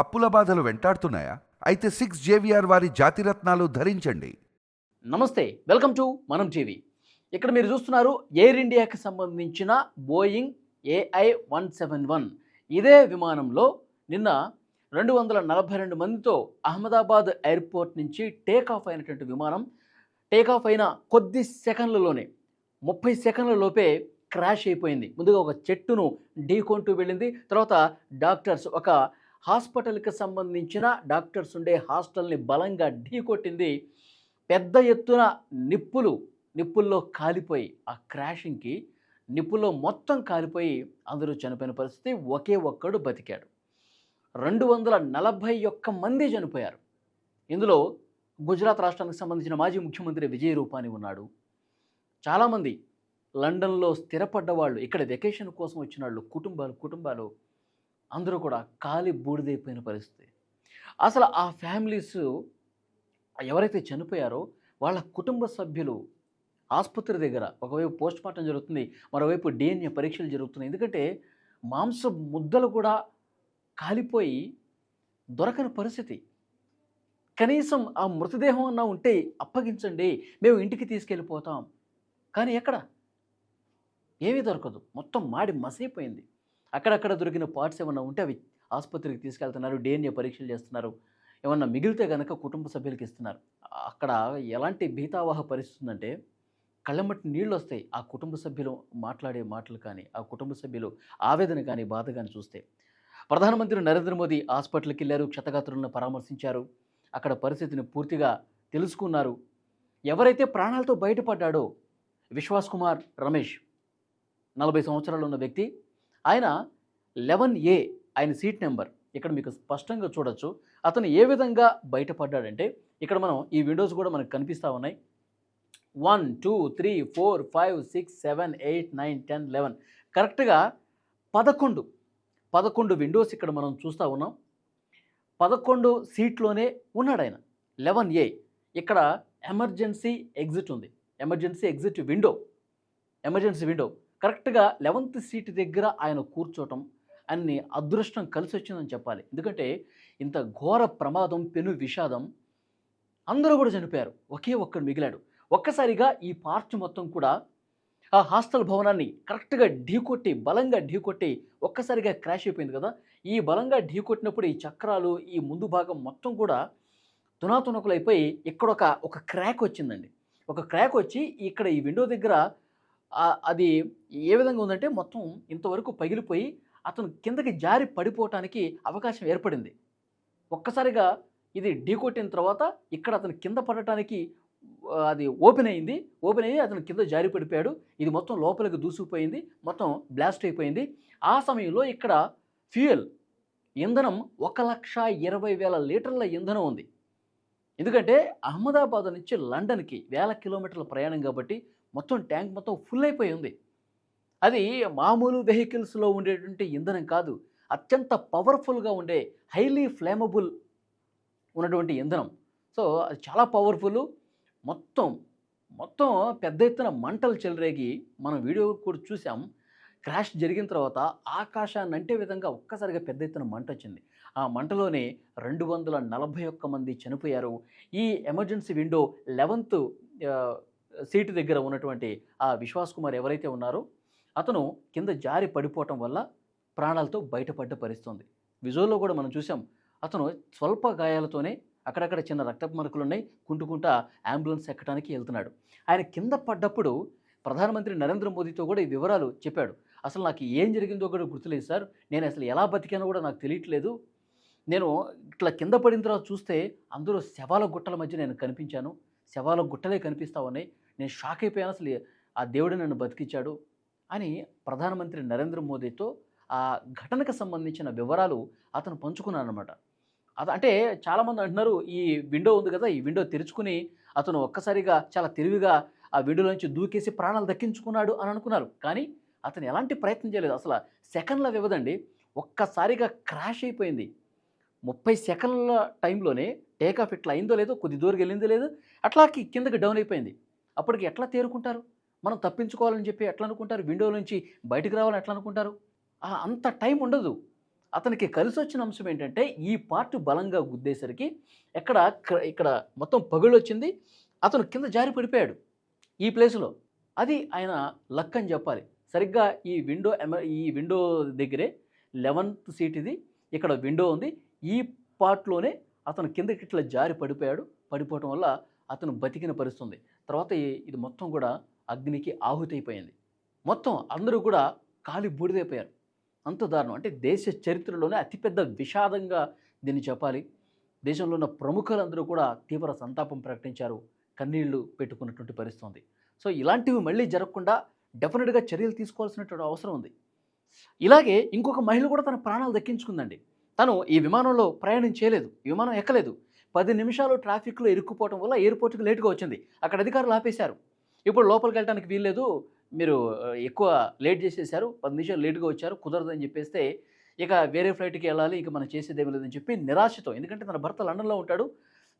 అప్పుల బాధలు వెంటాడుతున్నాయా? అయితే సిక్స్ జేవిఆర్ వారి జాతిరత్నాలు ధరించండి. నమస్తే వెల్కమ్ టు మనం టీవీ. ఇక్కడ మీరు చూస్తున్నారు ఎయిర్ ఇండియాకి సంబంధించిన Boeing AI one seven one. ఇదే విమానంలో నిన్న రెండు వందల నలభై రెండు మందితో అహ్మదాబాద్ ఎయిర్పోర్ట్ నుంచి టేక్ ఆఫ్ అయినటువంటి విమానం టేక్ ఆఫ్ అయిన కొద్ది సెకండ్లలోనే ముప్పై సెకండ్లలోపే క్రాష్ అయిపోయింది. ముందుగా ఒక చెట్టును ఢీకొంటూ వెళ్ళింది. తర్వాత డాక్టర్స్ ఒక హాస్పిటల్కి సంబంధించిన డాక్టర్స్ ఉండే హాస్టల్ని బలంగా ఢీకొట్టింది పెద్ద ఎత్తున నిప్పులు నిప్పుల్లో కాలిపోయి ఆ క్రాషింగ్కి నిప్పుల్లో మొత్తం కాలిపోయి అందరూ చనిపోయిన పరిస్థితి ఒకే ఒక్కడు బతికాడు. రెండు వందల నలభై ఒక్క మంది చనిపోయారు. ఇందులో గుజరాత్ రాష్ట్రానికి సంబంధించిన మాజీ ముఖ్యమంత్రి విజయ్ రూపాని ఉన్నాడు. చాలామంది లండన్లో స్థిరపడ్డ వాళ్ళు ఇక్కడ వెకేషన్ కోసం వచ్చిన వాళ్ళు కుటుంబాలు కుటుంబాలు అందరూ కూడా కాలి బూడిదైపోయిన పరిస్థితి. అసలు ఆ ఫ్యామిలీస్ ఎవరైతే చనిపోయారో వాళ్ళ కుటుంబ సభ్యులు ఆసుపత్రి దగ్గర ఒకవైపు పోస్ట్ మార్టం జరుగుతుంది మరోవైపు డిఎన్ఏ పరీక్షలు జరుగుతున్నాయి. ఎందుకంటే మాంస ముద్దలు కూడా కాలిపోయి దొరకని పరిస్థితి. కనీసం ఆ మృతదేహం అన్నా ఉంటే అప్పగించండి మేము ఇంటికి తీసుకెళ్ళిపోతాం. కానీ ఎక్కడ? ఏమీ దొరకదు. మొత్తం మాడి మసైపోయింది. అక్కడక్కడ దొరికిన పార్ట్స్ ఏమైనా ఉంటే అవి ఆసుపత్రికి తీసుకెళ్తున్నారు డిఎన్ఏ పరీక్షలు చేస్తున్నారు ఏమన్నా మిగిలితే కనుక కుటుంబ సభ్యులకి ఇస్తున్నారు. అక్కడ ఎలాంటి భీతావాహ పరిస్థితి ఉందంటే కళ్ళమట్టి నీళ్ళు వస్తాయి. ఆ కుటుంబ సభ్యులు మాట్లాడే మాటలు కానీ ఆ కుటుంబ సభ్యులు ఆవేదన కానీ బాధ కానీ చూస్తే. ప్రధానమంత్రి నరేంద్ర మోదీ హాస్పిటల్కి వెళ్ళారు క్షతగాత్రులను పరామర్శించారు. అక్కడ పరిస్థితిని పూర్తిగా తెలుసుకున్నారు. ఎవరైతే ప్రాణాలతో బయటపడ్డాడో విశ్వాస్ కుమార్ రమేష్ నలభై సంవత్సరాలు ఉన్న వ్యక్తి ఆయన లెవెన్ ఏ ఆయన సీట్ నెంబర్. ఇక్కడ మీకు స్పష్టంగా చూడొచ్చు. అతను ఏ విధంగా బయటపడ్డాడంటే ఇక్కడ మనం ఈ విండోస్ కూడా మనకు కనిపిస్తూ ఉన్నాయి. One two three four five six seven eight nine ten eleven. కరెక్ట్గా పదకొండు. పదకొండు విండోస్ ఇక్కడ మనం చూస్తూ ఉన్నాం. పదకొండు సీట్లోనే ఉన్నాడు ఆయన. Eleven A. ఇక్కడ ఎమర్జెన్సీ ఎగ్జిట్ ఉంది. Emergency exit window. Emergency window. కరెక్ట్గా లెవెంత్ సీట్ దగ్గర ఆయన కూర్చోవటం అన్ని అదృష్టం కలిసి వచ్చిందని చెప్పాలి. ఎందుకంటే ఇంత ఘోర ప్రమాదం పెను విషాదం అందరూ కూడా చనిపోయారు. ఒకే ఒక్కడు మిగిలాడు. ఒక్కసారిగా ఈ పార్చ్ మొత్తం కూడా ఆ హాస్టల్ భవనాన్ని కరెక్ట్గా ఢీకొట్టి బలంగా ఢీకొట్టి ఒక్కసారిగా క్రాష్ అయిపోయింది కదా! ఈ బలంగా ఢీకొట్టినప్పుడు ఈ చక్రాలు ఈ ముందు భాగం మొత్తం కూడా తునాతునకులైపోయి ఇక్కడ ఒక ఒక క్రాక్ వచ్చిందండి. ఒక క్రాక్ వచ్చి ఇక్కడ ఈ విండో దగ్గర అది ఏ విధంగా ఉందంటే మొత్తం ఇంతవరకు పగిలిపోయి అతను కిందకి జారి పడిపోవటానికి అవకాశం ఏర్పడింది. ఒక్కసారిగా ఇది ఢీకొట్టిన తర్వాత ఇక్కడ అతను కింద పడటానికి అది ఓపెన్ అయింది. ఓపెన్ అయ్యి అతను కింద జారి పడిపోయాడు. ఇది మొత్తం లోపలికి దూసుకుపోయింది. మొత్తం బ్లాస్ట్ అయిపోయింది. ఆ సమయంలో ఇక్కడ ఫ్యూయల్ ఇంధనం ఒక లక్ష ఇరవై వేల లీటర్ల ఇంధనం ఉంది. ఎందుకంటే అహ్మదాబాద్ నుంచి లండన్కి వేల కిలోమీటర్ల ప్రయాణం కాబట్టి మొత్తం ట్యాంక్ మొత్తం ఫుల్ అయిపోయి ఉంది. అది మామూలు వెహికల్స్లో ఉండేటువంటి ఇంధనం కాదు అత్యంత పవర్ఫుల్గా ఉండే హైలీ ఫ్లేమబుల్ ఉన్నటువంటి ఇంధనం. సో అది చాలా పవర్ఫుల్. మొత్తం మొత్తం పెద్ద ఎత్తున మంటలు చెలరేగి మనం వీడియో కూడా చూసాం. క్రాష్ జరిగిన తర్వాత ఆకాశాన్ని అంటే విధంగా ఒక్కసారిగా పెద్ద ఎత్తున మంట వచ్చింది. ఆ మంటలోనే రెండు వందల నలభై ఒక్క మంది చనిపోయారు. ఈ ఎమర్జెన్సీ విండో లెవెన్త్ సీటు దగ్గర ఉన్నటువంటి ఆ విశ్వాస్ కుమార్ ఎవరైతే ఉన్నారో అతను కింద జారి పడిపోవటం వల్ల ప్రాణాలతో బయటపడ్డ పరిస్థితుంది. విజువల్లో కూడా మనం చూసాం అతను స్వల్ప గాయాలతోనే అక్కడక్కడ చిన్న రక్తపు మరకలు ఉన్నాయి కుంటుకుంటా అంబులెన్స్ ఎక్కడానికి వెళ్తున్నాడు. ఆయన కింద పడ్డప్పుడు ప్రధానమంత్రి నరేంద్ర మోదీతో కూడా ఈ వివరాలు చెప్పాడు. అసలు నాకు ఏం జరిగిందో కూడా గుర్తులేదు సార్. నేను అసలు ఎలా బతికానో కూడా నాకు తెలియట్లేదు. నేను ఇట్లా కింద పడిన తర్వాత చూస్తే అందరూ శవాల గుట్టల మధ్య నేను కనిపించాను. శవాల గుట్టలే కనిపిస్తా ఉన్నాయి. నేను షాక్ అయిపోయాను. అసలు ఆ దేవుడు నన్ను బతికించాడు అని ప్రధానమంత్రి నరేంద్ర మోదీతో ఆ ఘటనకు సంబంధించిన వివరాలు అతను పంచుకున్నాను అనమాట అది అంటే చాలామంది అంటున్నారు ఈ విండో ఉంది కదా ఈ విండో తెరుచుకుని అతను ఒక్కసారిగా చాలా తెలివిగా ఆ విండోలో నుంచి దూకేసి ప్రాణాలు దక్కించుకున్నాడు అని అనుకున్నారు. కానీ అతను ఎలాంటి ప్రయత్నం చేయలేదు. అసలు సెకండ్ల వ్యవధండి ఒక్కసారిగా క్రాష్ అయిపోయింది. ముప్పై సెకండ్ల టైంలోనే టేక్ ఆఫ్ ఇట్లా అయిందో లేదో కొద్ది దూరం వెళ్ళిందో లేదు అట్లాకి కిందకి డౌన్ అయిపోయింది. అప్పటికి ఎట్లా తేరుకుంటారు? మనం తప్పించుకోవాలని చెప్పి ఎట్లా అనుకుంటారు? విండో నుంచి బయటకు రావాలని ఎట్లా అనుకుంటారు? అంత టైం ఉండదు. అతనికి కలిసి వచ్చిన అంశం ఏంటంటే ఈ పార్ట్ బలంగా గుద్దేసరికి ఎక్కడ ఇక్కడ మొత్తం పగులు వచ్చింది అతను కింద జారి పడిపోయాడు ఈ ప్లేస్లో. అది ఆయన లక్ అని చెప్పాలి. సరిగ్గా ఈ విండో ఎమ- ఈ విండో దగ్గరే లెవెన్త్ సీట్ ఇది. ఇక్కడ విండో ఉంది. ఈ పార్ట్లోనే అతను కిందకి ఇట్లా జారి పడిపోయాడు. పడిపోవటం వల్ల అతను బతికిన పరిస్థితుంది. తర్వాత ఇది మొత్తం కూడా అగ్నికి ఆహుతి అయిపోయింది మొత్తం అందరూ కూడా కాలి బూడిదైపోయారు. అంత దారుణం. అంటే దేశ చరిత్రలోనే అతిపెద్ద విషాదంగా దీన్ని చెప్పాలి. దేశంలో ఉన్న ప్రముఖులందరూ కూడా తీవ్ర సంతాపం ప్రకటించారు. కన్నీళ్ళు పెట్టుకున్నటువంటి పరిస్థితి ఉంది సో ఇలాంటివి మళ్ళీ జరగకుండా డెఫినెట్గా చర్యలు తీసుకోవాల్సినటువంటి అవసరం ఉంది. ఇలాగే ఇంకొక మహిళ కూడా తన ప్రాణాలు దక్కించుకుందండి. తను ఈ విమానంలో ప్రయాణం చేయలేదు. విమానం ఎక్కలేదు. పది నిమిషాలు ట్రాఫిక్లో ఇరుక్కుపోవడం వల్ల ఎయిర్పోర్ట్కి లేటుగా వచ్చింది. అక్కడ అధికారులు ఆపేశారు. ఇప్పుడు లోపలికి వెళ్ళడానికి వీల్లేదు. మీరు ఎక్కువ లేట్ చేసేసారు. పది నిమిషాలు లేట్గా వచ్చారు. కుదరదని చెప్పేస్తే ఇక వేరే ఫ్లైట్కి వెళ్ళాలి. ఇక మనం చేసేదేమీ లేదని చెప్పి నిరాశతో ఎందుకంటే తన భర్త లండన్లో ఉంటాడు.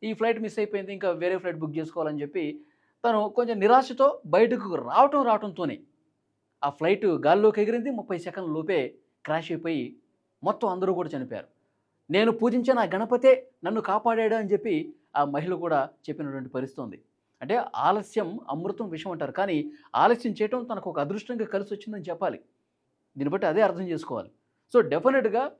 ఈ ఫ్లైట్ మిస్ అయిపోయింది. ఇంకా వేరే ఫ్లైట్ బుక్ చేసుకోవాలని చెప్పి తను కొంచెం నిరాశతో బయటకు రావటం రావటంతోనే ఆ ఫ్లైట్ గాల్లోకి ఎగిరింది. ముప్పై సెకండ్ల లోపే క్రాష్ అయిపోయి మొత్తం అందరూ కూడా చనిపోయారు. నేను పూజించిన ఆ గణపతే నన్ను కాపాడాడు అని చెప్పి ఆ మహిళ కూడా చెప్పినటువంటి పరిస్థితి ఉంది. అంటే ఆలస్యం అమృతం విషం అంటారు. కానీ ఆలస్యం చేయటం తనకు ఒక అదృష్టంగా కలిసి వచ్చిందని చెప్పాలి. దీన్ని బట్టి అదే అర్థం చేసుకోవాలి. సో డెఫినెట్గా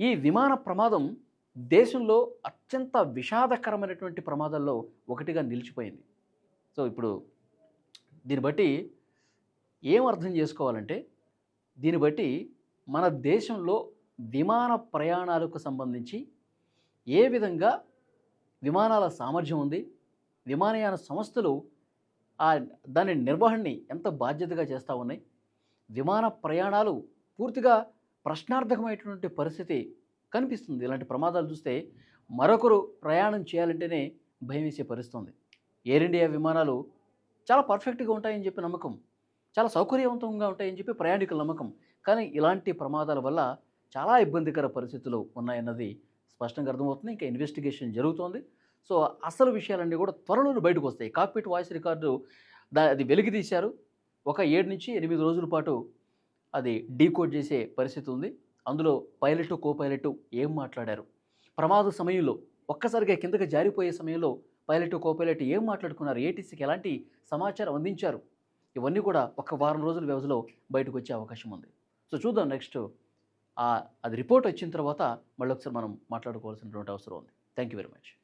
ఈ విమాన ప్రమాదం దేశంలో అత్యంత విషాదకరమైనటువంటి ప్రమాదాల్లో ఒకటిగా నిలిచిపోయింది. సో ఇప్పుడు దీన్ని బట్టి ఏం అర్థం చేసుకోవాలంటే దీన్ని బట్టి మన దేశంలో విమాన ప్రయాణాలకు సంబంధించి ఏ విధంగా విమానాల సామర్థ్యం ఉంది విమానయాన సంస్థలు ఆ దాని నిర్వహణని ఎంత బాధ్యతగా చేస్తూ ఉన్నాయి విమాన ప్రయాణాలు పూర్తిగా ప్రశ్నార్థకమైనటువంటి పరిస్థితి కనిపిస్తుంది. ఇలాంటి ప్రమాదాలు చూస్తే మరొకరు ప్రయాణం చేయాలంటేనే భయం వేసే ఎయిర్ ఇండియా విమానాలు చాలా పర్ఫెక్ట్గా ఉంటాయని చెప్పి నమ్మకం చాలా సౌకర్యవంతంగా ఉంటాయని చెప్పి ప్రయాణికుల నమ్మకం. కానీ ఇలాంటి ప్రమాదాల వల్ల చాలా ఇబ్బందికర పరిస్థితులు ఉన్నాయన్నది స్పష్టంగా అర్థమవుతుంది. ఇంకా ఇన్వెస్టిగేషన్ జరుగుతోంది. సో అసలు విషయాలన్నీ కూడా త్వరలో బయటకు వస్తాయి. కాక్పిట్ వాయిస్ రికార్డు దా అది వెలికి తీశారు ఒక ఏడు నుంచి ఎనిమిది రోజుల పాటు అది డీకోడ్ చేసే పరిస్థితి ఉంది. అందులో పైలట్ కో పైలట్ ఏం మాట్లాడారు? ప్రమాద సమయంలో ఒక్కసారిగా కిందకి జారిపోయే సమయంలో పైలట్ కో పైలట్ ఏం మాట్లాడుకున్నారు? ఏటీసీకి ఎలాంటి సమాచారం అందించారు? ఇవన్నీ కూడా ఒక వారం రోజుల వ్యవధిలో బయటకు వచ్చే అవకాశం ఉంది. సో చూద్దాం నెక్స్ట్ అది రిపోర్ట్ వచ్చిన తర్వాత మళ్ళీ ఒకసారి మనం మాట్లాడుకోవాల్సినటువంటి అవసరం ఉంది. Thank you very much